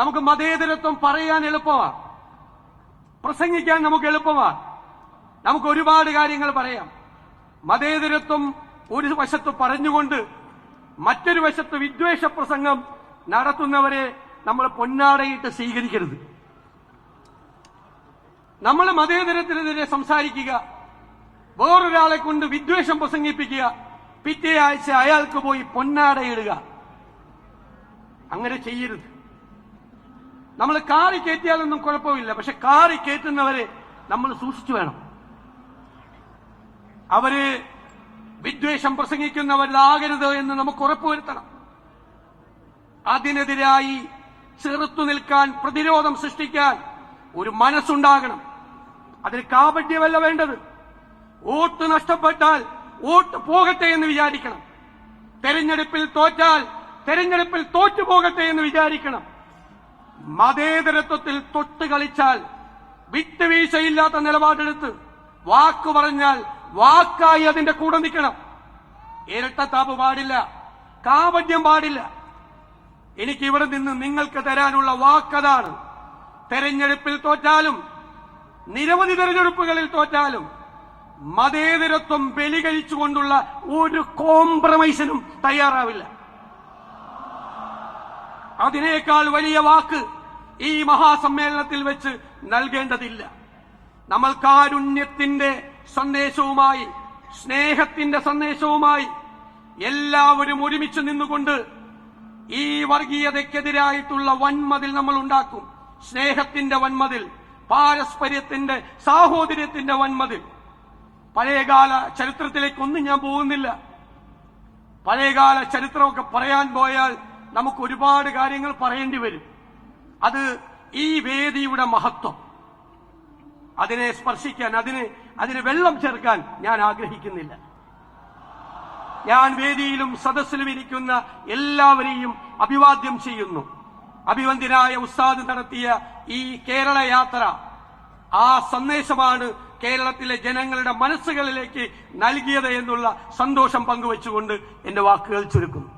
നമുക്ക് മതേതരത്വം പറയാൻ എളുപ്പമാ. പ്രസംഗിക്കാൻ നമുക്ക് എളുപ്പമാ. നമുക്ക് ഒരുപാട് കാര്യങ്ങൾ പറയാം. മതേതരത്വം ഒരു വശത്ത് പറഞ്ഞുകൊണ്ട് മറ്റൊരു വശത്ത് വിദ്വേഷ പ്രസംഗം നടത്തുന്നവരെ നമ്മൾ പൊന്നാടയിട്ട് സ്വീകരിക്കരുത്. നമ്മൾ മതേതരത്തിനെതിരെ സംസാരിക്കുക വേറൊരാളെ കൊണ്ട് വിദ്വേഷം പ്രസംഗിപ്പിക്കുക പിറ്റേ ആഴ്ച അയാൾക്ക് പോയി പൊന്നാടയിടുക. അങ്ങനെ ചെയ്യരുത്. നമ്മൾ കാറി കയറ്റിയാലൊന്നും കുഴപ്പമില്ല. പക്ഷെ കാറി കയറ്റുന്നവരെ നമ്മൾ സൂക്ഷിച്ചു വേണം. അവർ വിദ്വേഷം പ്രസംഗിക്കുന്നവരിലാകരുത് എന്ന് നമുക്ക് ഉറപ്പുവരുത്തണം. അതിനെതിരായി ചെറുത്തു നിൽക്കാൻ പ്രതിരോധം സൃഷ്ടിക്കാൻ ഒരു മനസ്സുണ്ടാകണം. അതിന് കാപട്യമല്ല വേണ്ടത്. വോട്ട് നഷ്ടപ്പെട്ടാൽ വോട്ട് പോകട്ടെ എന്ന് വിചാരിക്കണം. തെരഞ്ഞെടുപ്പിൽ തോറ്റാൽ തെരഞ്ഞെടുപ്പിൽ തോറ്റു പോകട്ടെ എന്ന് വിചാരിക്കണം. മതേതരത്വത്തിൽ തൊട്ട് കളിച്ചാൽ വിട്ടുവീഴ്ചയില്ലാത്ത നിലപാടെടുത്ത് വാക്കു പറഞ്ഞാൽ വാക്കായി അതിന്റെ കൂടെ നിൽക്കണം. ഇരട്ടത്താപ്പ് പാടില്ല കാപട്യം പാടില്ല. എനിക്ക് ഇവിടെ നിന്ന് നിങ്ങൾക്ക് തരാനുള്ള വാക്കതാണ്. തെരഞ്ഞെടുപ്പിൽ തോറ്റാലും നിരവധി തെരഞ്ഞെടുപ്പുകളിൽ തോറ്റാലും മതേതരത്വം ബലികഴിച്ചുകൊണ്ടുള്ള ഒരു കോംപ്രമൈസിനും തയ്യാറാവില്ല. അതിനേക്കാൾ വലിയ വാക്ക് ഈ മഹാസമ്മേളനത്തിൽ വെച്ച് നൽകേണ്ടതില്ല. നമ്മൾ കാരുണ്യത്തിന്റെ സന്ദേശവുമായി സ്നേഹത്തിന്റെ സന്ദേശവുമായി എല്ലാവരും ഒരുമിച്ച് നിന്നുകൊണ്ട് ഈ വർഗീയതയ്ക്കെതിരായിട്ടുള്ള വൻമതിൽ നമ്മൾ ഉണ്ടാക്കും. സ്നേഹത്തിന്റെ വൻമതിൽ പാരസ്പര്യത്തിന്റെ സാഹോദര്യത്തിന്റെ വൻമതിൽ. പഴയകാല ചരിത്രത്തിലേക്കൊന്നും ഞാൻ പോകുന്നില്ല. പഴയകാല ചരിത്രമൊക്കെ പറയാൻ പോയാൽ നമുക്ക് ഒരുപാട് കാര്യങ്ങൾ പറയേണ്ടി വരും. അത് ഈ വേദിയുടെ മഹത്വം. അതിനെ സ്പർശിക്കാൻ അതിന് അതിന് വെള്ളം ചേർക്കാൻ ഞാൻ ആഗ്രഹിക്കുന്നില്ല. ഞാൻ വേദിയിലും സദസ്സിലും ഇരിക്കുന്ന എല്ലാവരെയും അഭിവാദ്യം ചെയ്യുന്നു. അഭിവന്ദ്യനായ ഉസ്താദ് നടത്തിയ ഈ കേരള യാത്ര ആ സന്ദേശമാണ് കേരളത്തിലെ ജനങ്ങളുടെ മനസ്സുകളിലേക്ക് നൽകിയത് എന്നുള്ള സന്തോഷം പങ്കുവച്ചുകൊണ്ട് എന്റെ വാക്കുകൾ ചുരുക്കുന്നു.